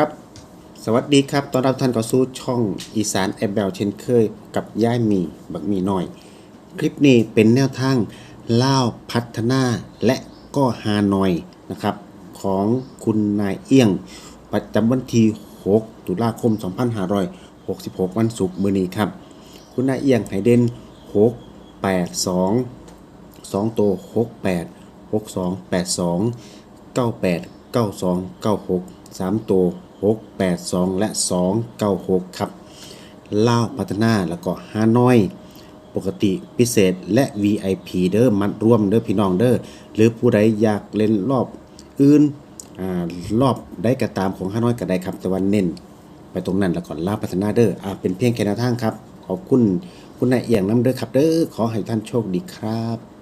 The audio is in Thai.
ครับ สวัสดีครับ ตอนรับท่านเข้าสู่ช่องอีสานแอบเบลเช่นเคย กับย่ายมีบักมีหน้อย คลิปนี้เป็นแนวทางเล่าพัฒนาและก็ฮานอยนะครับ ของคุณนายเอี้ยง ประจำวันที่6ตุลาคม 2566 วันศุกร์มื้อนี้ครับ คุณนายเอี้ยงให้เด่น6 8 2สองตัวหกแปด หกสามตัวหกแปดสองและสองเก้าหกครับเล่าวพัฒนาแล้วก็ฮานอย ปกติพิเศษและ VIP เด้อมัดร่วมเด้อพี่น้องเด้อหรือผู้ใดอยากเล่นรอบอื่นอ่ารอบได้กระตามของฮานอยก็ได้ครับแต่วันเน้นไปตรงนั้นแล้วก่อนลาวพัฒนาเด้ออ่าเป็นเพียงแค่แนวทางครับ ขอบคุณคุณนายเอียงน้ำเด้อครับเด้อขอให้ท่านโชคดีครับ